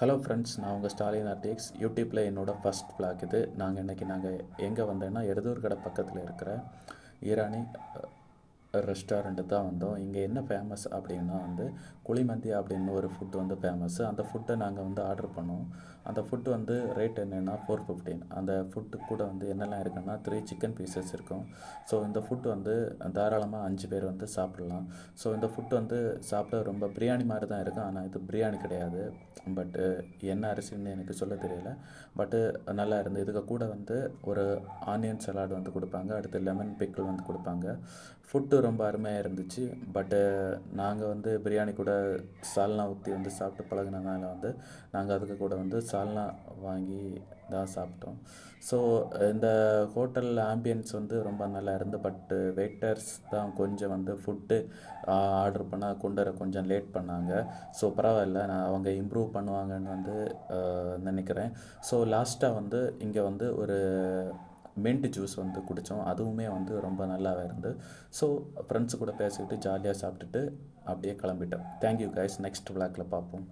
Hello friends நான் உங்கள் Stalin RTX யூடியூப்பில் என்னோட ஃபஸ்ட் பிளாக் இது. நாங்கள் இன்றைக்கி நாங்கள் எங்கே வந்தோன்னா எருதூர் கடை பக்கத்தில் இருக்கிற ஈரானி ரெஸ்டாரண்ட்டு தான் வந்தோம். இங்கே என்ன ஃபேமஸ் அப்படின்னா வந்து குழிமந்தி அப்படின்னு ஒரு ஃபுட் வந்து ஃபேமஸ்ஸு அந்த ஃபுட்டை நாங்கள் வந்து ஆர்டர் பண்ணோம். அந்த ஃபுட் வந்து ரேட் என்னென்னா ஃபோர் ஃபிஃப்டீன் அந்த ஃபுட்டு கூட வந்து என்னெல்லாம் இருக்குன்னா த்ரீ சிக்கன் பீசஸ் இருக்கும். ஸோ இந்த ஃபுட் வந்து தாராளமாக அஞ்சு பேர் வந்து சாப்பிட்லாம். ஸோ இந்த ஃபுட் வந்து சாப்பிட ரொம்ப பிரியாணி மாதிரி தான் இருக்கும். ஆனால் இது பிரியாணி கிடையாது. பட்டு என்ன அரிசின்னு எனக்கு சொல்ல தெரியல. பட்டு நல்லா இருந்தது இதுக்கு கூட வந்து ஒரு ஆனியன் சலாட் வந்து கொடுப்பாங்க. அடுத்து லெமன் பிக்கிள் வந்து கொடுப்பாங்க. ஃபுட்டு ரொம்ப அருமையாக இருந்துச்சு. பட்டு நாங்கள் வந்து பிரியாணி கூட சால்னா ஊற்றி வந்து சாப்பிட்டு பழகுனதுனால வந்து நாங்கள் அதுக்கு கூட வந்து சால்னா வாங்கி தான் சாப்பிட்டோம். ஸோ இந்த ஹோட்டல் ஆம்பியன்ஸ் வந்து ரொம்ப நல்லா இருந்து பட்டு வெயிட்டர்ஸ் தான் கொஞ்சம் வந்து ஃபுட்டு ஆர்டர் பண்ணால் கொண்டு வர கொஞ்சம் லேட் பண்ணாங்க. ஸோ பரவாயில்ல நான் அவங்க இம்ப்ரூவ் பண்ணுவாங்கன்னு வந்து நினைக்கிறேன். ஸோ லாஸ்ட்டாக வந்து இங்கே வந்து ஒரு மின்ட் ஜூஸ் வந்து குடித்தோம் அதுவுமே வந்து ரொம்ப நல்லாவே இருந்து. ஸோ ஃப்ரெண்ட்ஸ் கூட பேசிக்கிட்டு ஜாலியாக சாப்பிட்டுட்டு அப்படியே கிளம்பிட்டோம். தேங்க்யூ கைஸ் நெக்ஸ்ட் விளாக்கில் பார்ப்போம்